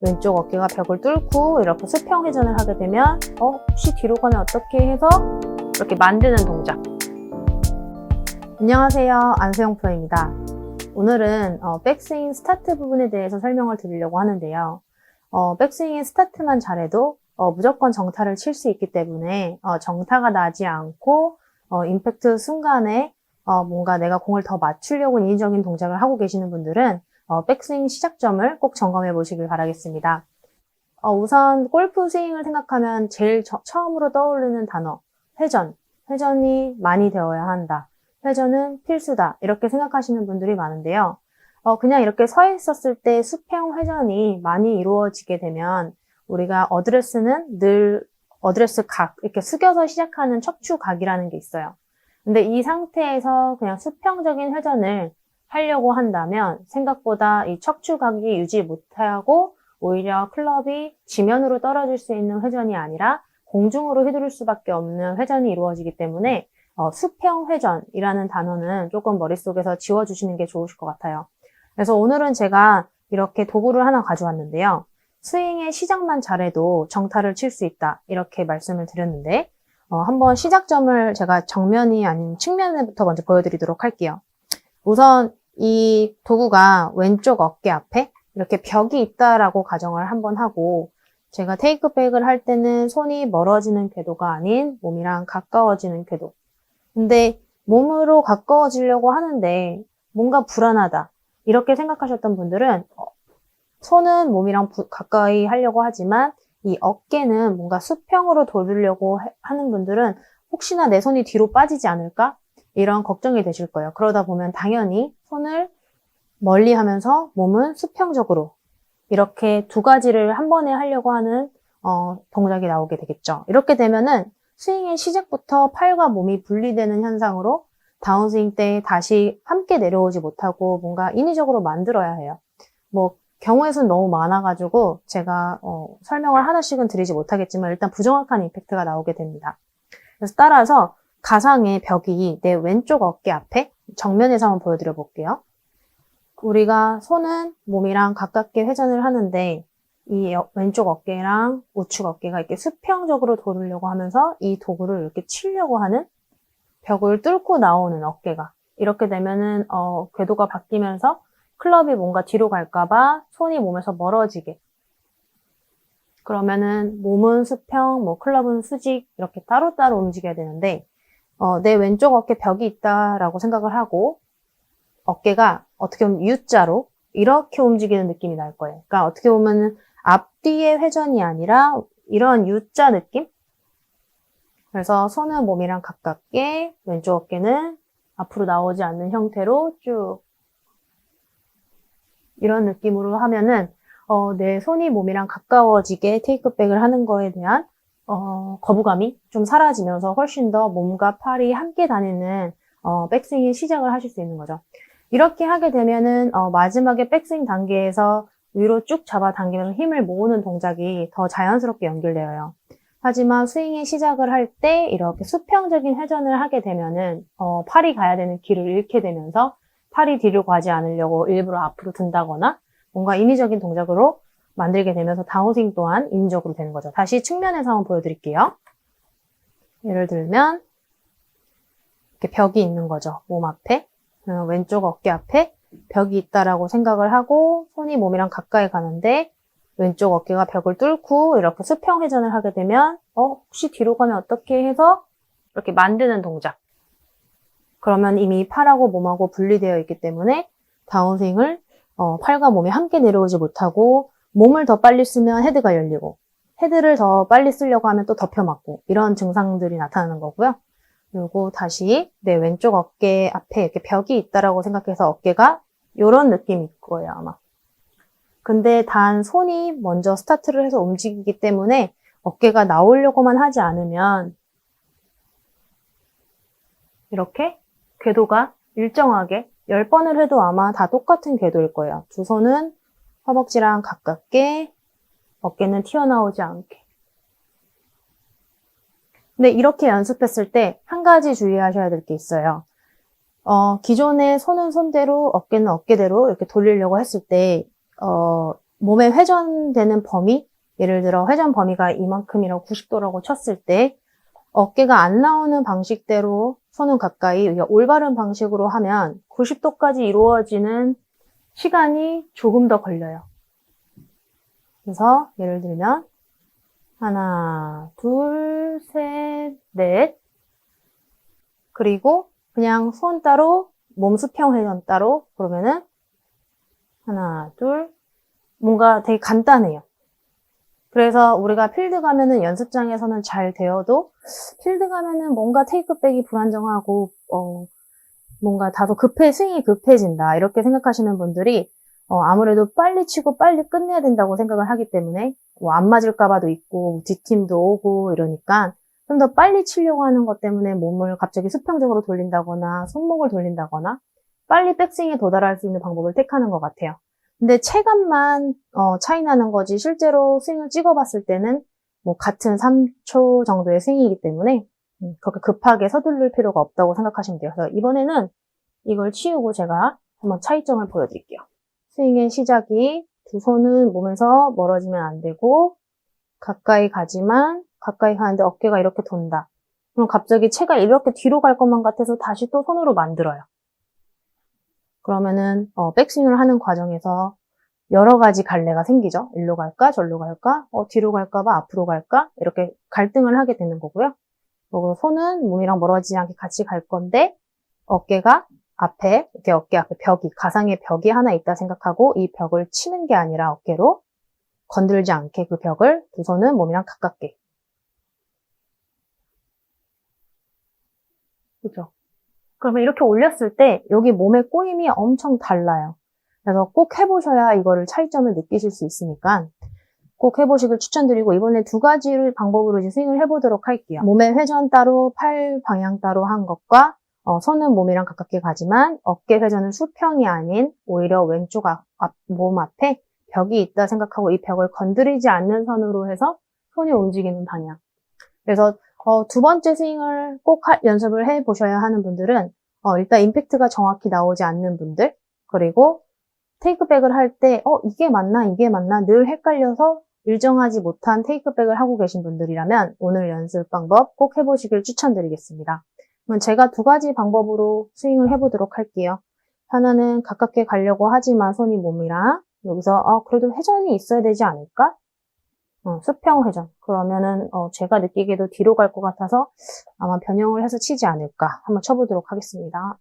왼쪽 어깨가 벽을 뚫고 이렇게 수평 회전을 하게 되면 어, 혹시 뒤로 가면 어떻게 해서 이렇게 만드는 동작. 안녕하세요. 안세영 프로입니다. 오늘은 어, 백스윙 스타트 부분에 대해서 설명을 드리려고 하는데요. 어, 백스윙의 스타트만 잘해도 어, 무조건 정타를 칠 수 있기 때문에 어, 정타가 나지 않고 어, 임팩트 순간에 어, 뭔가 내가 공을 더 맞추려고 인위적인 동작을 하고 계시는 분들은 어, 백스윙 시작점을 꼭 점검해 보시길 바라겠습니다. 어, 우선 골프 스윙을 생각하면 제일 저- 처음으로 떠오르는 단어, 회전. 회전이 많이 되어야 한다. 회전은 필수다. 이렇게 생각하시는 분들이 많은데요. 어, 그냥 이렇게 서 있었을 때 수평 회전이 많이 이루어지게 되면 우리가 어드레스는 늘 어드레스 각, 이렇게 숙여서 시작하는 척추 각이라는 게 있어요. 근데 이 상태에서 그냥 수평적인 회전을 하려고 한다면 생각보다 이 척추 각이 유지 못하고 오히려 클럽이 지면으로 떨어질 수 있는 회전이 아니라 공중으로 휘두를 수밖에 없는 회전이 이루어지기 때문에 어, 수평 회전이라는 단어는 조금 머릿속에서 지워주시는 게 좋으실 것 같아요. 그래서 오늘은 제가 이렇게 도구를 하나 가져왔는데요. 스윙의 시작만 잘해도 정타를 칠 수 있다. 이렇게 말씀을 드렸는데, 어, 한번 시작점을 제가 정면이 아닌 측면에부터 먼저 보여드리도록 할게요. 우선 이 도구가 왼쪽 어깨 앞에 이렇게 벽이 있다라고 가정을 한번 하고 제가 테이크백을 할 때는 손이 멀어지는 궤도가 아닌 몸이랑 가까워지는 궤도. 근데 몸으로 가까워지려고 하는데 뭔가 불안하다. 이렇게 생각하셨던 분들은 어, 손은 몸이랑 부- 가까이 하려고 하지만 이 어깨는 뭔가 수평으로 돌리려고 해- 하는 분들은 혹시나 내 손이 뒤로 빠지지 않을까? 이런 걱정이 되실 거예요. 그러다 보면 당연히 손을 멀리 하면서 몸은 수평적으로 이렇게 두 가지를 한 번에 하려고 하는 어, 동작이 나오게 되겠죠. 이렇게 되면은 스윙의 시작부터 팔과 몸이 분리되는 현상으로 다운스윙 때 다시 함께 내려오지 못하고 뭔가 인위적으로 만들어야 해요. 뭐 경우의 수는 너무 많아가지고 제가 어, 설명을 하나씩은 드리지 못하겠지만 일단 부정확한 임팩트가 나오게 됩니다. 그래서 따라서 가상의 벽이 내 왼쪽 어깨 앞에 정면에서 한번 보여드려 볼게요. 우리가 손은 몸이랑 가깝게 회전을 하는데 이 여- 왼쪽 어깨랑 우측 어깨가 이렇게 수평적으로 돌으려고 하면서 이 도구를 이렇게 치려고 하는 벽을 뚫고 나오는 어깨가 이렇게 되면은 어, 궤도가 바뀌면서 클럽이 뭔가 뒤로 갈까봐 손이 몸에서 멀어지게 그러면은 몸은 수평, 뭐 클럽은 수직 이렇게 따로따로 움직여야 되는데 어, 내 왼쪽 어깨 벽이 있다라고 생각을 하고 어깨가 어떻게 보면 U자로 이렇게 움직이는 느낌이 날 거예요. 그러니까 어떻게 보면은 앞뒤의 회전이 아니라 이런 U자 느낌? 그래서 손은 몸이랑 가깝게 왼쪽 어깨는 앞으로 나오지 않는 형태로 쭉 이런 느낌으로 하면은 어, 내 손이 몸이랑 가까워지게 테이크백을 하는 거에 대한 어, 거부감이 좀 사라지면서 훨씬 더 몸과 팔이 함께 다니는 어, 백스윙의 시작을 하실 수 있는 거죠. 이렇게 하게 되면은 어, 마지막에 백스윙 단계에서 위로 쭉 잡아 당기면서 힘을 모으는 동작이 더 자연스럽게 연결되어요. 하지만 스윙의 시작을 할 때 이렇게 수평적인 회전을 하게 되면은 어, 팔이 가야 되는 길을 잃게 되면서 팔이 뒤로 가지 않으려고 일부러 앞으로 든다거나 뭔가 인위적인 동작으로 만들게 되면서 다운스윙 또한 인위적으로 되는 거죠. 다시 측면에서 한번 보여드릴게요. 예를 들면 이렇게 벽이 있는 거죠. 몸 앞에 어, 왼쪽 어깨 앞에 벽이 있다라고 생각을 하고 손이 몸이랑 가까이 가는데 왼쪽 어깨가 벽을 뚫고 이렇게 수평 회전을 하게 되면 어 혹시 뒤로 가면 어떻게 해서 이렇게 만드는 동작. 그러면 이미 팔하고 몸하고 분리되어 있기 때문에 다운스윙을 어, 팔과 몸이 함께 내려오지 못하고 몸을 더 빨리 쓰면 헤드가 열리고 헤드를 더 빨리 쓰려고 하면 또 덮여 맞고 이런 증상들이 나타나는 거고요. 그리고 다시 내 왼쪽 어깨 앞에 이렇게 벽이 있다라고 생각해서 어깨가 이런 느낌일 거예요, 아마. 근데 단 손이 먼저 스타트를 해서 움직이기 때문에 어깨가 나오려고만 하지 않으면 이렇게 궤도가 일정하게 10번을 해도 아마 다 똑같은 궤도일 거예요. 두 손은 허벅지랑 가깝게 어깨는 튀어나오지 않게. 근데 이렇게 연습했을 때 한 가지 주의하셔야 될 게 있어요. 어, 기존에 손은 손대로 어깨는 어깨대로 이렇게 돌리려고 했을 때, 어, 몸에 회전되는 범위, 예를 들어 회전 범위가 이만큼이라고 90도라고 쳤을 때 어깨가 안 나오는 방식대로 손은 가까이 그러니까 올바른 방식으로 하면 90도까지 이루어지는 시간이 조금 더 걸려요. 그래서 예를 들면 하나, 둘, 셋, 넷 그리고 그냥 손 따로 몸 수평 회전 따로 그러면은 하나, 둘 뭔가 되게 간단해요. 그래서 우리가 필드 가면은 연습장에서는 잘 되어도 필드 가면은 뭔가 테이크백이 불안정하고 어 뭔가 다소 급해 스윙이 급해진다 이렇게 생각하시는 분들이 어 아무래도 빨리 치고 빨리 끝내야 된다고 생각을 하기 때문에 뭐 안 맞을까봐도 있고 뒷팀도 오고 이러니까 좀 더 빨리 치려고 하는 것 때문에 몸을 갑자기 수평적으로 돌린다거나 손목을 돌린다거나 빨리 백스윙에 도달할 수 있는 방법을 택하는 것 같아요. 근데 체감만 어, 차이 나는 거지 실제로 스윙을 찍어봤을 때는 뭐 같은 3초 정도의 스윙이기 때문에 음, 그렇게 급하게 서두를 필요가 없다고 생각하시면 돼요. 그래서 이번에는 이걸 치우고 제가 한번 차이점을 보여드릴게요. 스윙의 시작이 두 손은 몸에서 멀어지면 안 되고 가까이 가지만 가까이 가는데 어깨가 이렇게 돈다. 그럼 갑자기 체가 이렇게 뒤로 갈 것만 같아서 다시 또 손으로 만들어요. 그러면은 어, 백스윙을 하는 과정에서 여러 가지 갈래가 생기죠. 일로 갈까, 절로 갈까, 어, 뒤로 갈까봐 앞으로 갈까 이렇게 갈등을 하게 되는 거고요. 그리고 손은 몸이랑 멀어지지 않게 같이 갈 건데 어깨가 앞에 이렇게 어깨 앞에 벽이 가상의 벽이 하나 있다 생각하고 이 벽을 치는 게 아니라 어깨로 건들지 않게 그 벽을 두 손은 몸이랑 가깝게 그죠? 그러면 이렇게 올렸을 때 여기 몸의 꼬임이 엄청 달라요. 그래서 꼭 해보셔야 이거를 차이점을 느끼실 수 있으니까 꼭 해보시길 추천드리고 이번에 두 가지를 방법으로 이제 스윙을 해보도록 할게요. 몸의 회전 따로 팔 방향 따로 한 것과 어, 손은 몸이랑 가깝게 가지만 어깨 회전은 수평이 아닌 오히려 왼쪽 앞, 앞, 몸 앞에 벽이 있다 생각하고 이 벽을 건드리지 않는 선으로 해서 손이 움직이는 방향. 그래서 어, 두 번째 스윙을 꼭 하- 연습을 해 보셔야 하는 분들은 어, 일단 임팩트가 정확히 나오지 않는 분들 그리고 테이크백을 할 때 어, 이게 맞나 이게 맞나 늘 헷갈려서 일정하지 못한 테이크백을 하고 계신 분들이라면 오늘 연습 방법 꼭 해보시길 추천드리겠습니다. 그럼 제가 두 가지 방법으로 스윙을 해보도록 할게요. 하나는 가깝게 가려고 하지만 손이 몸이랑 여기서 어, 그래도 회전이 있어야 되지 않을까? 어, 수평 회전. 그러면은 어, 제가 느끼기에도 뒤로 갈 것 같아서 아마 변형을 해서 치지 않을까 한번 쳐보도록 하겠습니다.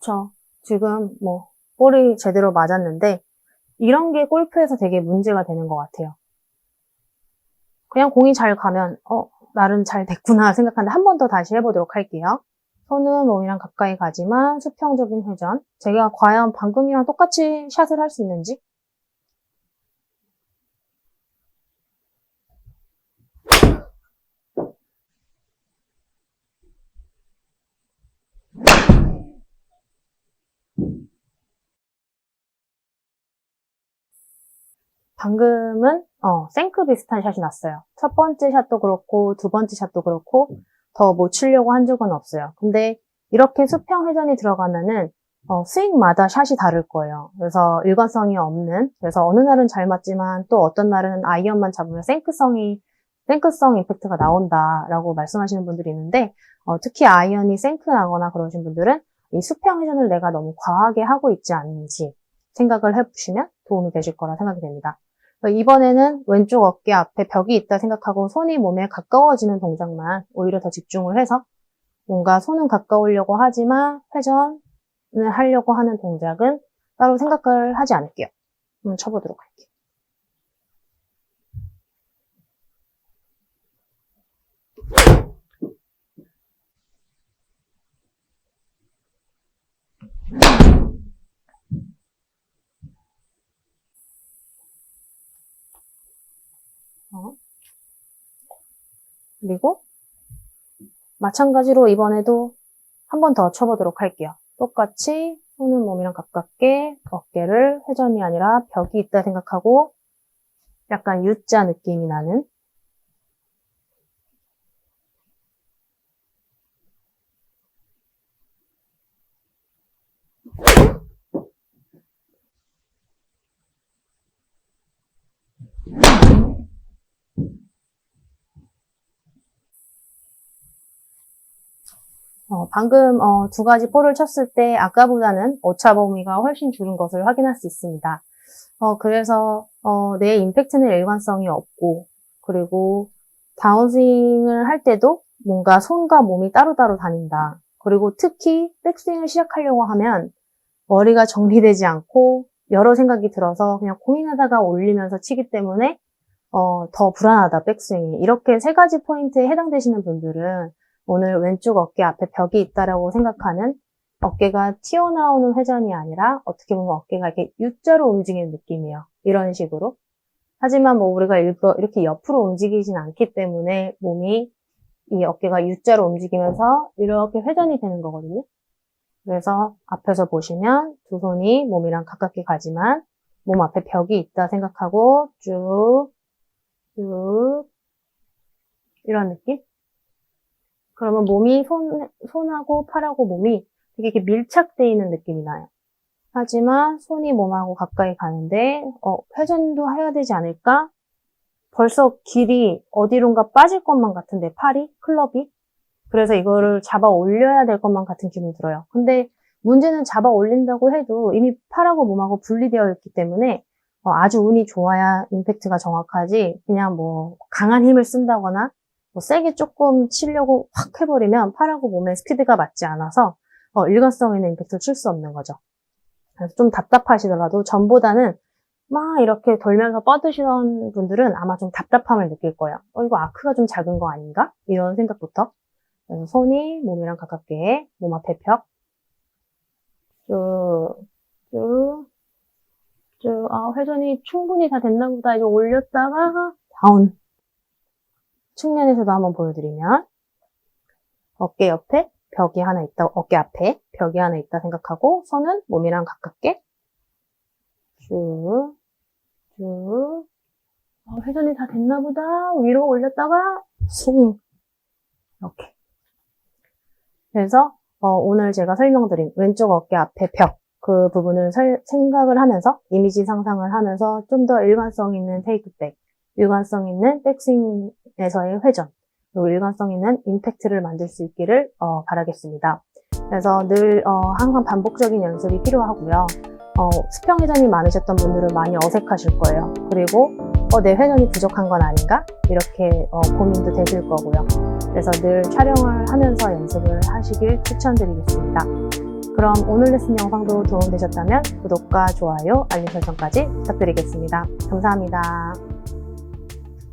그쵸. 지금 뭐 볼이 제대로 맞았는데 이런 게 골프에서 되게 문제가 되는 것 같아요. 그냥 공이 잘 가면 어 나름 잘 됐구나 생각하는데 한 번 더 다시 해보도록 할게요. 손은 몸이랑 가까이 가지만 수평적인 회전. 제가 과연 방금이랑 똑같이 샷을 할 수 있는지 방금은 어, 생크 비슷한 샷이 났어요. 첫 번째 샷도 그렇고 두 번째 샷도 그렇고 더 못 치려고 한 적은 없어요. 근데 이렇게 수평 회전이 들어가면은 어, 스윙마다 샷이 다를 거예요. 그래서 일관성이 없는 그래서 어느 날은 잘 맞지만 또 어떤 날은 아이언만 잡으면 생크성이 생크성 임팩트가 나온다라고 말씀하시는 분들이 있는데 어, 특히 아이언이 생크 나거나 그러신 분들은 이 수평 회전을 내가 너무 과하게 하고 있지 않는지 생각을 해보시면 도움이 되실 거라 생각이 됩니다. 이번에는 왼쪽 어깨 앞에 벽이 있다 생각하고 손이 몸에 가까워지는 동작만 오히려 더 집중을 해서 뭔가 손은 가까우려고 하지만 회전을 하려고 하는 동작은 따로 생각을 하지 않을게요. 한번 쳐보도록 할게요. 어. 그리고 마찬가지로 이번에도 한 번 더 쳐보도록 할게요. 똑같이 손은 몸이랑 가깝게 어깨를 회전이 아니라 벽이 있다 생각하고 약간 U자 느낌이 나는 어, 방금 어, 두 가지 볼을 쳤을 때 아까보다는 오차 범위가 훨씬 줄은 것을 확인할 수 있습니다. 어, 그래서 어, 내 임팩트는 일관성이 없고 그리고 다운스윙을 할 때도 뭔가 손과 몸이 따로따로 다닌다. 그리고 특히 백스윙을 시작하려고 하면 머리가 정리되지 않고 여러 생각이 들어서 그냥 고민하다가 올리면서 치기 때문에 어, 더 불안하다, 백스윙이. 이렇게 세 가지 포인트에 해당되시는 분들은 오늘 왼쪽 어깨 앞에 벽이 있다라고 생각하는 어깨가 튀어나오는 회전이 아니라 어떻게 보면 어깨가 이렇게 U자로 움직이는 느낌이에요. 이런 식으로. 하지만 뭐 우리가 이렇게 옆으로 움직이진 않기 때문에 몸이 이 어깨가 U자로 움직이면서 이렇게 회전이 되는 거거든요. 그래서 앞에서 보시면 두 손이 몸이랑 가깝게 가지만 몸 앞에 벽이 있다 생각하고 쭉, 쭉, 이런 느낌? 그러면 몸이 손, 손하고 팔하고 몸이 되게 이렇게 밀착되어 있는 느낌이 나요. 하지만 손이 몸하고 가까이 가는데, 어, 회전도 해야 되지 않을까? 벌써 길이 어디론가 빠질 것만 같은데, 팔이? 클럽이? 그래서 이거를 잡아 올려야 될 것만 같은 기분이 들어요. 근데 문제는 잡아 올린다고 해도 이미 팔하고 몸하고 분리되어 있기 때문에 어, 아주 운이 좋아야 임팩트가 정확하지, 그냥 뭐 강한 힘을 쓴다거나 뭐 세게 조금 치려고 확 해버리면 팔하고 몸의 스피드가 맞지 않아서 어, 일관성 있는 임팩트를 칠 수 없는 거죠. 그래서 좀 답답하시더라도 전보다는 막 이렇게 돌면서 뻗으시던 분들은 아마 좀 답답함을 느낄 거예요. 어, 이거 아크가 좀 작은 거 아닌가? 이런 생각부터. 그래서 손이 몸이랑 가깝게 몸 앞에 벽. 쭉, 쭉, 쭉. 아, 회전이 충분히 다 됐나 보다. 이제 올렸다가 다운. 측면에서도 한번 보여드리면 어깨 옆에 벽이 하나 있다, 어깨 앞에 벽이 하나 있다 생각하고 손은 몸이랑 가깝게 쭉, 쭉. 어, 회전이 다 됐나 보다. 위로 올렸다가 스윙 이렇게. 그래서 어, 오늘 제가 설명드린 왼쪽 어깨 앞에 벽 그 부분을 설- 생각을 하면서 이미지 상상을 하면서 좀 더 일관성 있는 테이크백 일관성 있는 백스윙 에서의 회전, 그리고 일관성 있는 임팩트를 만들 수 있기를 어, 바라겠습니다. 그래서 늘 어, 항상 반복적인 연습이 필요하고요. 어, 수평 회전이 많으셨던 분들은 많이 어색하실 거예요. 그리고 어, 내 회전이 부족한 건 아닌가? 이렇게 어, 고민도 되실 거고요. 그래서 늘 촬영을 하면서 연습을 하시길 추천드리겠습니다. 그럼 오늘 레슨 영상도 도움되셨다면 구독과 좋아요, 알림 설정까지 부탁드리겠습니다. 감사합니다.